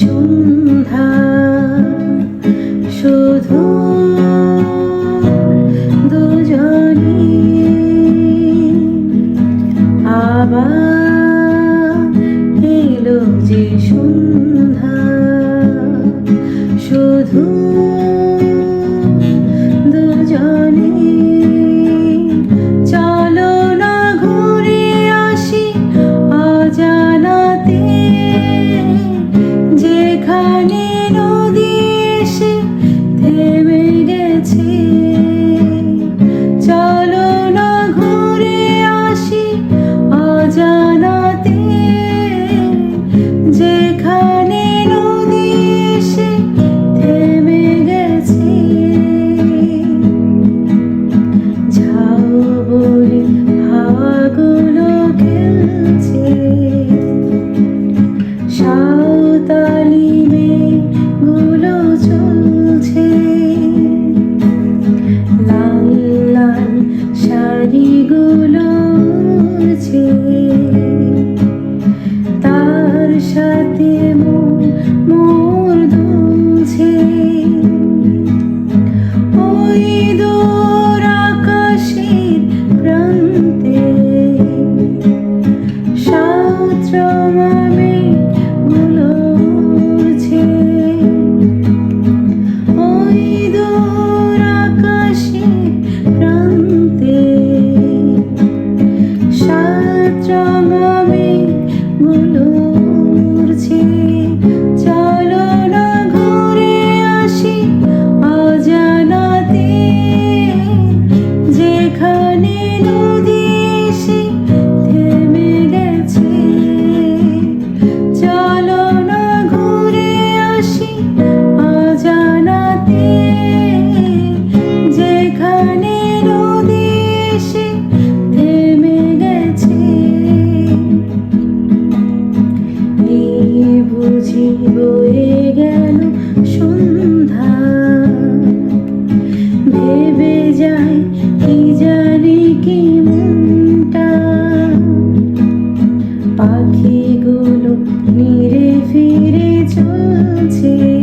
সন্ধ্যা শুধু দুজনে আবার এলো যে সন্ধ্যা বুঝি বয়ে গেল সন্ধ্যা। ভেবে যায় কি জানি কি মনটা। পাখিগুলো নিরে ফিরে চলছে।